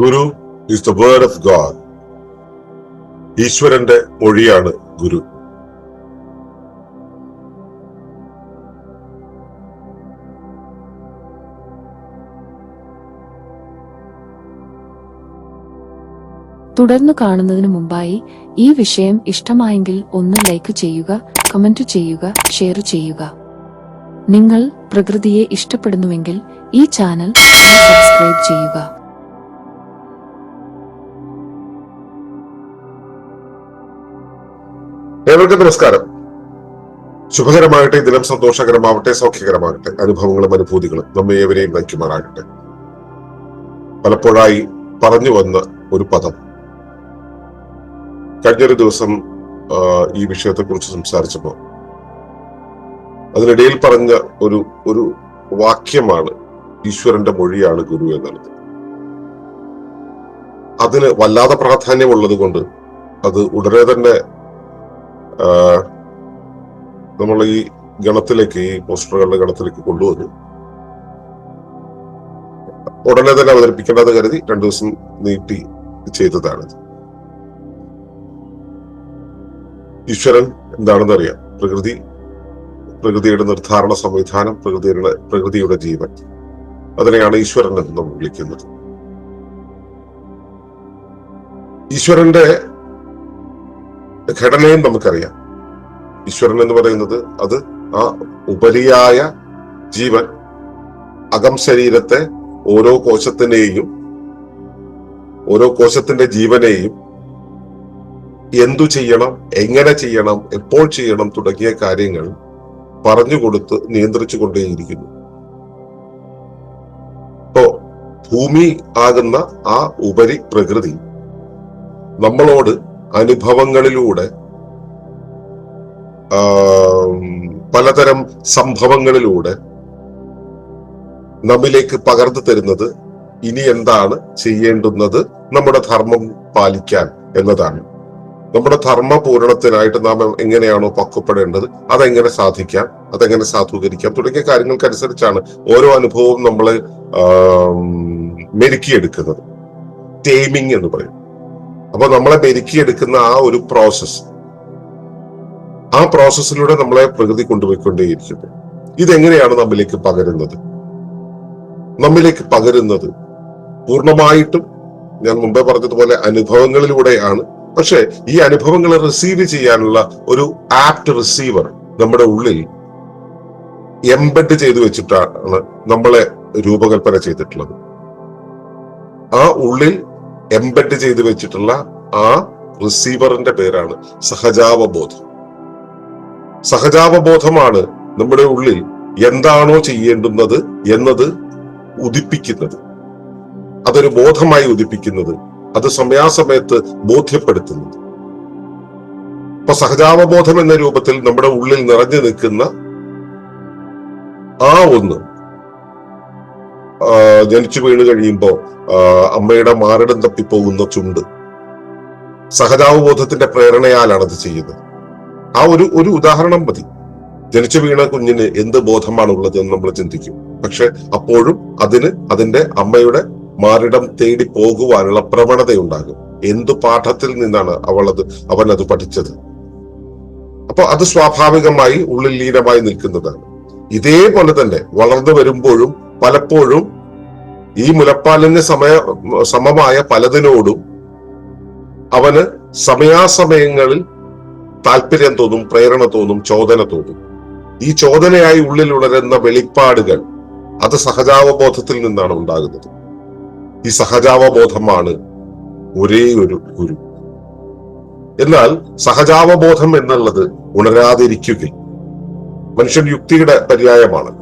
Guru is the word of god ഈശ്വരന്റെ മൊഴിയാണ് ഗുരു. തുടർന്ന് കാണുന്നതിന് മുമ്പായി ഈ വിഷയം ഇഷ്ടമായെങ്കിൽ ഒന്ന് ലൈക്ക് ചെയ്യുക കമന്റ് ചെയ്യുക ഷെയർ ചെയ്യുക. നിങ്ങൾ പ്രകൃതിയെ ഇഷ്ടപ്പെടുന്നുവെങ്കിൽ ഈ ചാനൽ സബ്സ്ക്രൈബ് ചെയ്യുക. ഏവർക്കും നമസ്കാരം. ശുഭകരമാകട്ടെ ദിനം സന്തോഷകരമാവട്ടെ സൗഖ്യകരമാകട്ടെ അനുഭവങ്ങളും അനുഭൂതികളും നമ്മെ ഏവരെയും നയിക്കുമാറാകട്ടെ. പലപ്പോഴായി പറഞ്ഞു വന്ന ഒരു പദം. കഴിഞ്ഞൊരു ദിവസം ഈ വിഷയത്തെ കുറിച്ച് സംസാരിച്ചപ്പോൾ അതിനിടയിൽ പറഞ്ഞ ഒരു ഒരു വാക്യമാണ് ഈശ്വരന്റെ മൊഴിയാണ് ഗുരു എന്നുള്ളത്. അതിന് വല്ലാതെ പ്രാധാന്യമുള്ളത് കൊണ്ട് അത് ഉടനെ തന്നെ നമ്മൾ ഈ ഗണത്തിലേക്ക് ഈ പോസ്റ്ററുകളുടെ ഗണത്തിലേക്ക് കൊണ്ടുവന്നു. ഉടനെ തന്നെ അവതരിപ്പിക്കേണ്ടത് കരുതി രണ്ടു ദിവസം നീട്ടി ചെയ്തതാണ്. ഈശ്വരൻ എന്താണെന്ന് അറിയാം പ്രകൃതി പ്രകൃതിയുടെ നിർദ്ധാരണ സംവിധാനം പ്രകൃതിയുടെ പ്രകൃതിയുടെ ജീവൻ. അതിനെയാണ് ഈശ്വരൻ എന്ന് നമ്മൾ വിളിക്കുന്നത്. ഈശ്വരന്റെ ഘടനയും നമുക്കറിയാം. ഈശ്വരൻ എന്ന് പറയുന്നത് അത് ആ ഉപരിയായ ജീവൻ അകം ശരീരത്തെ ഓരോ കോശത്തിനെയും ഓരോ കോശത്തിന്റെ ജീവനെയും എന്തു ചെയ്യണം എങ്ങനെ ചെയ്യണം എപ്പോൾ ചെയ്യണം തുടങ്ങിയ കാര്യങ്ങൾ പറഞ്ഞുകൊടുത്ത് നിയന്ത്രിച്ചു കൊണ്ടേയിരിക്കുന്നു. ഇപ്പോ ഭൂമി ആകുന്ന ആ ഉപരി പ്രകൃതി നമ്മളോട് അനുഭവങ്ങളിലൂടെ പലതരം സംഭവങ്ങളിലൂടെ നമ്മിലേക്ക് പകർന്നു തരുന്നത് ഇനി എന്താണ് ചെയ്യേണ്ടുന്നത് നമ്മുടെ ധർമ്മം പാലിക്കാൻ എന്നതാണ്. നമ്മുടെ ധർമ്മ പൂരണത്തിനായിട്ട് നാം എങ്ങനെയാണോ പക്വപ്പെടേണ്ടത് അതെങ്ങനെ സാധിക്കാം അതെങ്ങനെ സാധൂകരിക്കാം തുടങ്ങിയ കാര്യങ്ങൾക്കനുസരിച്ചാണ് ഓരോ അനുഭവവും നമ്മൾ മെരുക്കിയെടുക്കുന്നത്. ടേമിങ് എന്ന് പറയും. അപ്പൊ നമ്മളെ മെരുക്കിയെടുക്കുന്ന ആ ഒരു പ്രോസസ് ആ പ്രോസസ്സിലൂടെ നമ്മളെ പ്രകൃതി കൊണ്ടുപോയിക്കൊണ്ടേയിരിക്കുന്നു. ഇതെങ്ങനെയാണ് നമ്മിലേക്ക് പകരുന്നത്? നമ്മിലേക്ക് പകരുന്നത് പൂർണമായിട്ടും ഞാൻ മുമ്പേ പറഞ്ഞതുപോലെ അനുഭവങ്ങളിലൂടെയാണ്. പക്ഷെ ഈ അനുഭവങ്ങൾ റിസീവ് ചെയ്യാനുള്ള ഒരു ആപ്റ്റ് റിസീവർ നമ്മുടെ ഉള്ളിൽ എംബഡ് ചെയ്തു വെച്ചിട്ടാണ് നമ്മളെ രൂപകൽപ്പന ചെയ്തിട്ടുള്ളത്. ആ ഉള്ളിൽ എംബഡ് ചെയ്ത് വെച്ചിട്ടുള്ള ആ റിസീവറിന്റെ പേരാണ് സഹജാവബോധം. സഹജാവബോധമാണ് നമ്മുടെ ഉള്ളിൽ എന്താണോ ചെയ്യേണ്ടുന്നത് എന്നത് ഉദിപ്പിക്കുന്നത്. അതൊരു ബോധമായി ഉദിപ്പിക്കുന്നത് അത് സമയാസമയത്ത് ബോധ്യപ്പെടുത്തുന്നത്. ഇപ്പൊ സഹജാവബോധം എന്ന രൂപത്തിൽ നമ്മുടെ ഉള്ളിൽ നിറഞ്ഞു നിൽക്കുന്ന ആ ഒന്ന് ജനിച്ചു വീണ് കഴിയുമ്പോൾ അമ്മയുടെ മാറിടം തപ്പിപ്പോകുന്ന ചുണ്ട്. സഹജാവബോധത്തിന്റെ പ്രേരണയാലാണ് അത് ചെയ്യുന്നത്. ആ ഒരു ഒരു ഉദാഹരണം മതി. ജനിച്ചു വീണ കുഞ്ഞിന് എന്ത് ബോധമാണ് ഉള്ളത് എന്ന് നമ്മൾ ചിന്തിക്കും. പക്ഷെ അപ്പോഴും അതിന് അതിന്റെ അമ്മയുടെ മാറിടം തേടി പോകുവാനുള്ള പ്രവണതയുണ്ടാകും. എന്തു പാഠത്തിൽ നിന്നാണ് അവൾ അത് അവൻ അത് പഠിച്ചത്? അപ്പൊ അത് സ്വാഭാവികമായി ഉള്ളിൽ ലീനമായി നിൽക്കുന്നതാണ്. ഇതേപോലെ തന്നെ വളർന്നു വരുമ്പോഴും പലപ്പോഴും ഈ മുലപ്പാലിന് സമയ സമമായ പലതിനോടും അവന് സമയാസമയങ്ങളിൽ താല്പര്യം തോന്നും പ്രേരണ തോന്നും ചോദന തോന്നും. ഈ ചോദനയായി ഉള്ളിൽ ഉണരുന്ന വെളിപ്പാടുകൾ അത് സഹജാവബോധത്തിൽ നിന്നാണ് ഉണ്ടാകുന്നത്. ഈ സഹജാവബോധമാണ് ഒരേ ഒരു ഗുരു. എന്നാൽ സഹജാവബോധം എന്നുള്ളത് ഉണരാതിരിക്കുകയും മനുഷ്യൻ യുക്തിയുടെ പര്യായമാണ്.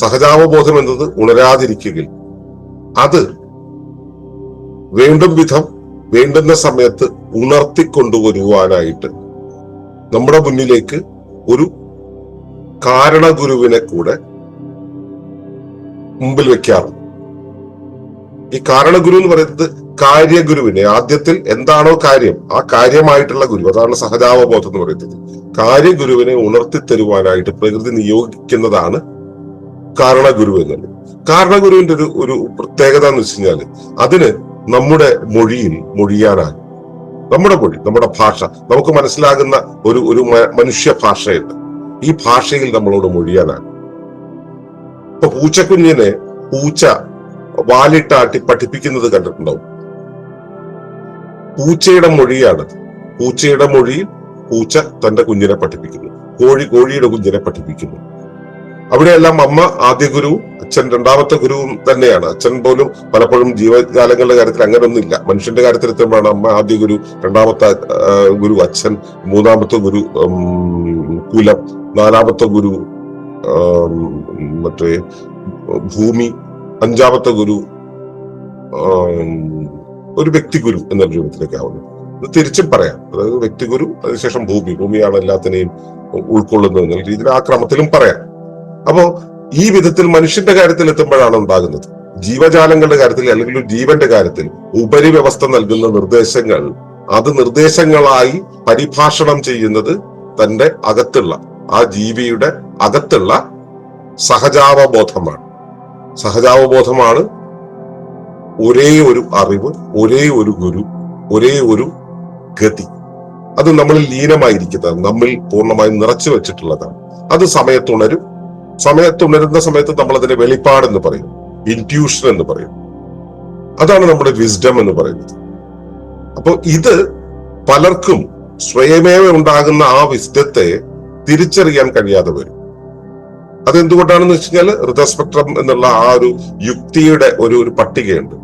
സഹജാവബോധം എന്നത് ഉണരാതിരിക്കുകയും അത് വേണ്ടും വിധം വേണ്ടുന്ന സമയത്ത് ഉണർത്തിക്കൊണ്ടുവരുവാനായിട്ട് നമ്മുടെ മുന്നിലേക്ക് ഒരു കാരണഗുരുവിനെ കൂടെ മുമ്പിൽ വെക്കാറുണ്ട്. ഈ കാരണഗുരു എന്ന് പറയുന്നത് കാര്യഗുരുവിനെ ആദ്യത്തിൽ എന്താണോ കാര്യം ആ കാര്യമായിട്ടുള്ള ഗുരു അതാണ് സഹജാവബോധം എന്ന് പറയുന്നത്. കാര്യഗുരുവിനെ ഉണർത്തി തരുവാനായിട്ട് പ്രകൃതി നിയോഗിക്കുന്നതാണ് കാരണഗുരു എന്നുള്ളത് കാരണഗുരുവിന്റെ ഒരു ഒരു പ്രത്യേകത എന്ന് വെച്ച് കഴിഞ്ഞാൽ അതിന് നമ്മുടെ മൊഴിയിൽ മൊഴിയാനാകും നമ്മുടെ മൊഴി നമ്മുടെ ഭാഷ നമുക്ക് മനസ്സിലാകുന്ന ഒരു ഒരു മനുഷ്യ ഭാഷയുണ്ട്. ഈ ഭാഷയിൽ നമ്മളോട് മൊഴിയാനാകും ഇപ്പൊ പൂച്ചക്കുഞ്ഞിനെ പൂച്ച വാലിട്ടാട്ടി പഠിപ്പിക്കുന്നത് കണ്ടിട്ടുണ്ടാവും. പൂച്ചയുടെ മൊഴിയാണ് പൂച്ചയുടെ മൊഴിയിൽ പൂച്ച തന്റെ കുഞ്ഞിനെ പഠിപ്പിക്കുന്നു. കോഴി കോഴിയുടെ കുഞ്ഞിനെ പഠിപ്പിക്കുന്നു. അവിടെയെല്ലാം അമ്മ ആദ്യ ഗുരു അച്ഛൻ രണ്ടാമത്തെ ഗുരുവും തന്നെയാണ്. അച്ഛൻ പോലും പലപ്പോഴും ജീവകാലങ്ങളുടെ കാര്യത്തിൽ അങ്ങനെ ഒന്നുമില്ല മനുഷ്യന്റെ കാര്യത്തിൽ എത്തുമ്പോഴാണ് അമ്മ ആദ്യ ഗുരു രണ്ടാമത്തെ ഗുരു അച്ഛൻ മൂന്നാമത്തെ ഗുരു കുലം നാലാമത്തെ ഗുരു മറ്റേ ഭൂമി അഞ്ചാമത്തെ ഗുരു ഒരു വ്യക്തി ഗുരു എന്ന രൂപത്തിലേക്ക് ആവുന്നു. ഇത് തിരിച്ചും പറയാം. അതായത് വ്യക്തിഗുരു അതിനുശേഷം ഭൂമി. ഭൂമിയാണ് എല്ലാത്തിനെയും ഉൾക്കൊള്ളുന്നത് എന്നുള്ള രീതിയിൽ ആ ക്രമത്തിലും പറയാം. അപ്പോ ഈ വിധത്തിൽ മനുഷ്യന്റെ കാര്യത്തിൽ എത്തുമ്പോഴാണ് ഉണ്ടാകുന്നത്. ജീവജാലങ്ങളുടെ കാര്യത്തിൽ അല്ലെങ്കിൽ ജീവന്റെ കാര്യത്തിൽ ഉപരിവ്യവസ്ഥ നൽകുന്ന നിർദ്ദേശങ്ങൾ അത് നിർദ്ദേശങ്ങളായി പരിഭാഷണം ചെയ്യുന്നത് തന്റെ അകത്തുള്ള ആ ജീവിയുടെ അകത്തുള്ള സഹജാവബോധമാണ്. സഹജാവബോധമാണ് ഒരേ ഒരു അറിവ് ഒരേ ഒരു ഗുരു ഒരേ ഒരു ഗതി. അത് നമ്മളിൽ ലീനമായിരിക്കുന്നതാണ് നമ്മിൽ പൂർണമായും നിറച്ചു വെച്ചിട്ടുള്ളതാണ്. അത് സമയത്തുണരും സമയത്തുണരുന്ന സമയത്ത് നമ്മൾ അതിനെ വെളിപ്പാടെന്ന് പറയും. ഇന്റ്യൂഷൻ എന്ന് പറയും. അതാണ് നമ്മുടെ വിസ്ഡം എന്ന് പറയുന്നത്. അപ്പൊ ഇത് പലർക്കും സ്വയമേവ ഉണ്ടാകുന്ന ആ വിസ്ഡത്തെ തിരിച്ചറിയാൻ കഴിയാതെ വരും. അതെന്തുകൊണ്ടാണെന്ന് വെച്ച് കഴിഞ്ഞാൽ ഹൃദയസ്പെക്ട്രം എന്നുള്ള ആ ഒരു യുക്തിയുടെ ഒരു ഒരു പട്ടികയുണ്ട്.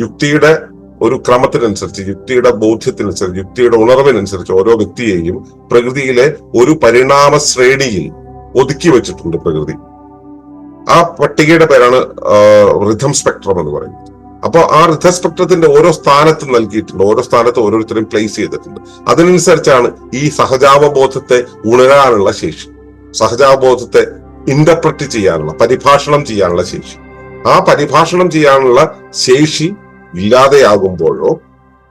യുക്തിയുടെ ഒരു ക്രമത്തിനനുസരിച്ച് യുക്തിയുടെ ബോധ്യത്തിനനുസരിച്ച് യുക്തിയുടെ ഉണർവിനനുസരിച്ച് ഓരോ വ്യക്തിയെയും പ്രകൃതിയിലെ ഒരു പരിണാമ ശ്രേണിയിൽ ഒതുക്കി വെച്ചിട്ടുണ്ട് പ്രകൃതി. ആ പട്ടികയുടെ പേരാണ് റിഥം സ്പെക്ട്രം എന്ന് പറയുന്നത്. അപ്പോൾ ആ റിഥം സ്പെക്ട്രത്തിന്റെ ഓരോ സ്ഥാനത്ത് നൽകിയിട്ടുണ്ട്. ഓരോ സ്ഥാനത്ത് ഓരോരുത്തരും പ്ലേസ് ചെയ്തിട്ടുണ്ട്. അതിനനുസരിച്ചാണ് ഈ സഹജാവബോധത്തെ ഉണരാനുള്ള ശേഷി. സഹജാവബോധത്തെ ഇന്റർപ്രറ്റ് ചെയ്യാനുള്ള പരിഭാഷണം ചെയ്യാനുള്ള ശേഷി. ആ പരിഭാഷണം ചെയ്യാനുള്ള ശേഷി ഇല്ലാതെയാകുമ്പോഴോ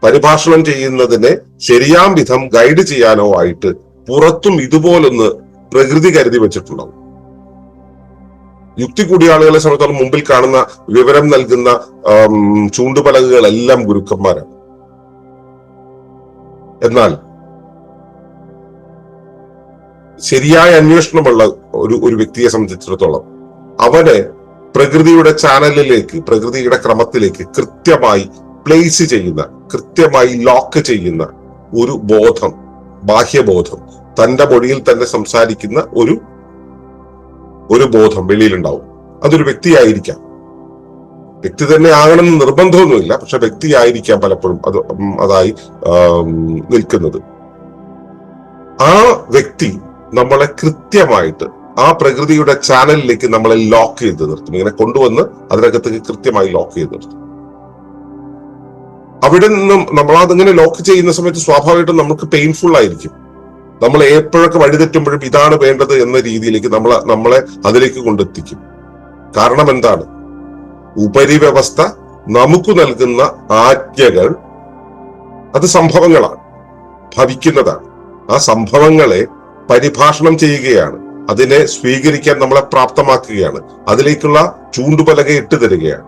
പരിഭാഷണം ചെയ്യുന്നതിനെ ശരിയാം വിധം ഗൈഡ് ചെയ്യാനോ ആയിട്ട് പുറത്തും ഇതുപോലൊന്ന് പ്രകൃതി കരുതി വെച്ചിട്ടുണ്ടാവും. യുക്തി കൂടിയ ആളുകളെ സംബന്ധിച്ചോളം മുമ്പിൽ കാണുന്ന വിവരം നൽകുന്ന ചൂണ്ടുപലകുകളെല്ലാം ഗുരുക്കന്മാരാണ്. എന്നാൽ ശരിയായ അന്വേഷണമുള്ള ഒരു ഒരു വ്യക്തിയെ സംബന്ധിച്ചിടത്തോളം അവനെ പ്രകൃതിയുടെ ചാനലിലേക്ക് പ്രകൃതിയുടെ ക്രമത്തിലേക്ക് കൃത്യമായി പ്ലേസ് ചെയ്യുന്ന കൃത്യമായി ലോക്ക് ചെയ്യുന്ന ഒരു ബോധം ബാഹ്യബോധം തന്റെ മൊഴിയിൽ തന്നെ സംസാരിക്കുന്ന ഒരു ഒരു ബോധം വെളിയിലുണ്ടാവും. അതൊരു വ്യക്തിയായിരിക്കാം. വ്യക്തി തന്നെ ആകണമെന്ന് നിർബന്ധമൊന്നുമില്ല. പക്ഷെ വ്യക്തിയായിരിക്കാം പലപ്പോഴും അത് അതായി നിൽക്കുന്നത്. ആ വ്യക്തി നമ്മളെ കൃത്യമായിട്ട് ആ പ്രകൃതിയുടെ ചാനലിലേക്ക് നമ്മളെ ലോക്ക് ചെയ്ത് നിർത്തും. ഇങ്ങനെ കൊണ്ടുവന്ന് അതിനകത്തേക്ക് കൃത്യമായി ലോക്ക് ചെയ്ത് നിർത്തും. അവിടെ നിന്നും നമ്മൾ അതിങ്ങനെ ലോക്ക് ചെയ്യുന്ന സമയത്ത് സ്വാഭാവികമായിട്ടും നമുക്ക് പെയിൻഫുൾ ആയിരിക്കും. നമ്മൾ എപ്പോഴൊക്കെ വഴിതെറ്റുമ്പോഴും ഇതാണ് വേണ്ടത് എന്ന രീതിയിലേക്ക് നമ്മൾ നമ്മളെ അതിലേക്ക് കൊണ്ടെത്തിക്കും. കാരണം എന്താണ്? ഉപരിവ്യവസ്ഥ നമുക്ക് നൽകുന്ന ആജ്ഞകൾ അത് സംഭവങ്ങളാണ് ഭവിക്കുന്നതാണ്. ആ സംഭവങ്ങളെ പരിഭാഷണം ചെയ്യുകയാണ് അതിനെ സ്വീകരിക്കാൻ നമ്മളെ പ്രാപ്തമാക്കുകയാണ് അതിലേക്കുള്ള ചൂണ്ടുപലക ഇട്ട് തരികയാണ്.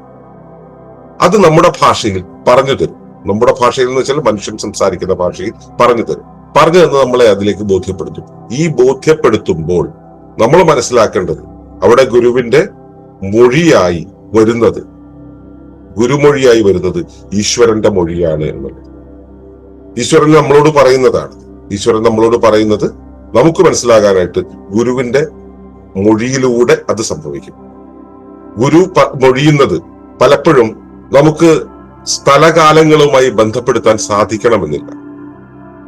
അത് നമ്മുടെ ഭാഷയിൽ പറഞ്ഞു തരും. നമ്മുടെ ഭാഷയിൽ എന്ന് വെച്ചാൽ മനുഷ്യൻ സംസാരിക്കുന്ന ഭാഷയിൽ പറഞ്ഞു തരും. പറഞ്ഞു തന്ന് നമ്മളെ അതിലേക്ക് ബോധ്യപ്പെടുത്തും. ഈ ബോധ്യപ്പെടുത്തുമ്പോൾ നമ്മൾ മനസ്സിലാക്കേണ്ടത് അവിടെ ഗുരുവിന്റെ മൊഴിയായി വരുന്നത് ഗുരുമൊഴിയായി വരുന്നത് ഈശ്വരന്റെ മൊഴിയാണ് എന്നുള്ളത്. ഈശ്വരൻ നമ്മളോട് പറയുന്നതാണ്. ഈശ്വരൻ നമ്മളോട് പറയുന്നത് നമുക്ക് മനസ്സിലാകാനായിട്ട് ഗുരുവിന്റെ മൊഴിയിലൂടെ അത് സംഭവിക്കും. ഗുരു മൊഴിയുന്നത് പലപ്പോഴും നമുക്ക് സ്ഥലകാലങ്ങളുമായി ബന്ധപ്പെടുത്താൻ സാധിക്കണമെന്നില്ല.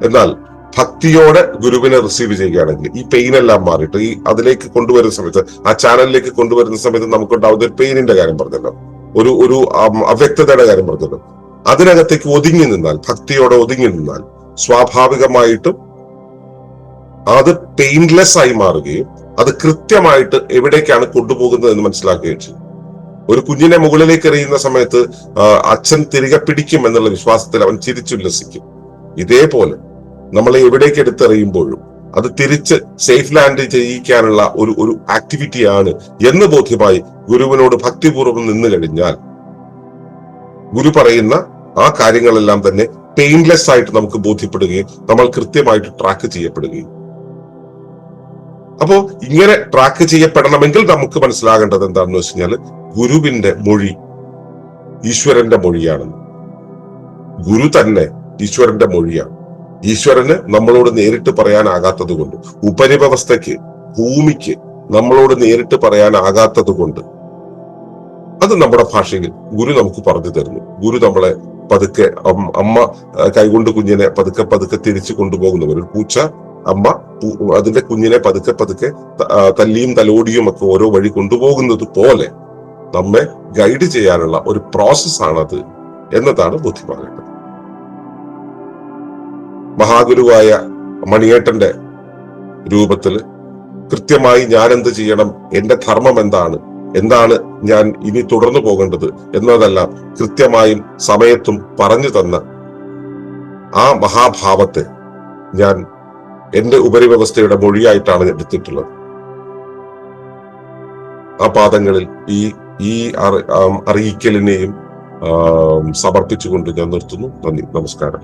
എന്നാൽ ഭക്തിയോടെ ഗുരുവിനെ റിസീവ് ചെയ്യുകയാണെങ്കിൽ ഈ പെയിൻ എല്ലാം മാറിയിട്ട് ഈ അതിലേക്ക് കൊണ്ടുവരുന്ന സമയത്ത് ആ ചാനലിലേക്ക് കൊണ്ടുവരുന്ന സമയത്ത് നമുക്കുണ്ടാവുന്ന ഒരു പെയിനിന്റെ കാര്യം പറഞ്ഞല്ലോ. ഒരു ഒരു അവ്യക്തതയുടെ കാര്യം പറഞ്ഞല്ലോ. അതിനകത്തേക്ക് ഒതുങ്ങി നിന്നാൽ ഭക്തിയോടെ ഒതുങ്ങി നിന്നാൽ സ്വാഭാവികമായിട്ടും അത് പെയിൻലെസ് ആയി മാറുകയും അത് കൃത്യമായിട്ട് എവിടേക്കാണ് കൊണ്ടുപോകുന്നത് എന്ന് മനസ്സിലാക്കുകയും ചെയ്യും. ഒരു കുഞ്ഞിനെ മുകളിലേക്ക് എറിയുന്ന സമയത്ത് അച്ഛൻ തിരികെ പിടിക്കും എന്നുള്ള വിശ്വാസത്തിൽ അവൻ ചിരിച്ചുല്ലസിക്കും. ഇതേപോലെ നമ്മളെ എവിടേക്ക് എടുത്തെറിയുമ്പോഴും അത് തിരിച്ച് സേഫ് ലാൻഡ് ചെയ്യിക്കാനുള്ള ഒരു ഒരു ആക്ടിവിറ്റിയാണ് എന്ന് ബോധ്യമായി ഗുരുവിനോട് ഭക്തിപൂർവം നിന്നു കഴിഞ്ഞാൽ ഗുരു പറയുന്ന ആ കാര്യങ്ങളെല്ലാം തന്നെ പെയിൻലെസ് ആയിട്ട് നമുക്ക് ബോധ്യപ്പെടുകയും നമ്മൾ കൃത്യമായിട്ട് ട്രാക്ക് ചെയ്യപ്പെടുകയും. അപ്പോ ഇങ്ങനെ ട്രാക്ക് ചെയ്യപ്പെടണമെങ്കിൽ നമുക്ക് മനസ്സിലാകേണ്ടത് എന്താണെന്ന് വെച്ച് കഴിഞ്ഞാൽ ഗുരുവിന്റെ മൊഴി ഈശ്വരന്റെ മൊഴിയാണെന്ന്. ഗുരു തന്നെ ഈശ്വരന്റെ മൊഴിയാണ്. ഈശ്വരന് നമ്മളോട് നേരിട്ട് പറയാനാകാത്തത് കൊണ്ട് ഉപരിവ്യവസ്ഥയ്ക്ക് ഭൂമിക്ക് നമ്മളോട് നേരിട്ട് പറയാനാകാത്തത് കൊണ്ട് അത് നമ്മുടെ ഭാഷയിൽ ഗുരു നമുക്ക് പറഞ്ഞു തരുന്നു. ഗുരു നമ്മളെ പതുക്കെ അമ്മ കൈകൊണ്ട് കുഞ്ഞിനെ പതുക്കെ പതുക്കെ തിരിച്ചു കൊണ്ടുപോകുന്നവർ. ഒരു പൂച്ച അമ്മ അതിന്റെ കുഞ്ഞിനെ പതുക്കെ പതുക്കെ തല്ലിയും തലോടിയും ഒക്കെ ഓരോ വഴി കൊണ്ടുപോകുന്നത് പോലെ നമ്മെ ഗൈഡ് ചെയ്യാനുള്ള ഒരു പ്രോസസ്സാണത് എന്നതാണ് ബോധ്യമാകേണ്ടത് മഹാഗുരുവായ മണിയേട്ടന്റെ രൂപത്തിൽ കൃത്യമായി ഞാൻ എന്ത് ചെയ്യണം? എന്റെ ധർമ്മം എന്താണ്? എന്താണ് ഞാൻ ഇനി തുടർന്നു പോകേണ്ടത് എന്നതെല്ലാം കൃത്യമായും സമയത്തും പറഞ്ഞു തന്ന ആ മഹാഭാവത്തെ ഞാൻ എന്റെ ഉപരിവ്യവസ്ഥയുടെ മൊഴിയായിട്ടാണ് എടുത്തിട്ടുള്ളത്. ആ പാദങ്ങളിൽ ഈ ഈ അറിയിക്കലിനെയും സമർപ്പിച്ചുകൊണ്ട് ഞാൻ നിർത്തുന്നു. നന്ദി. നമസ്കാരം.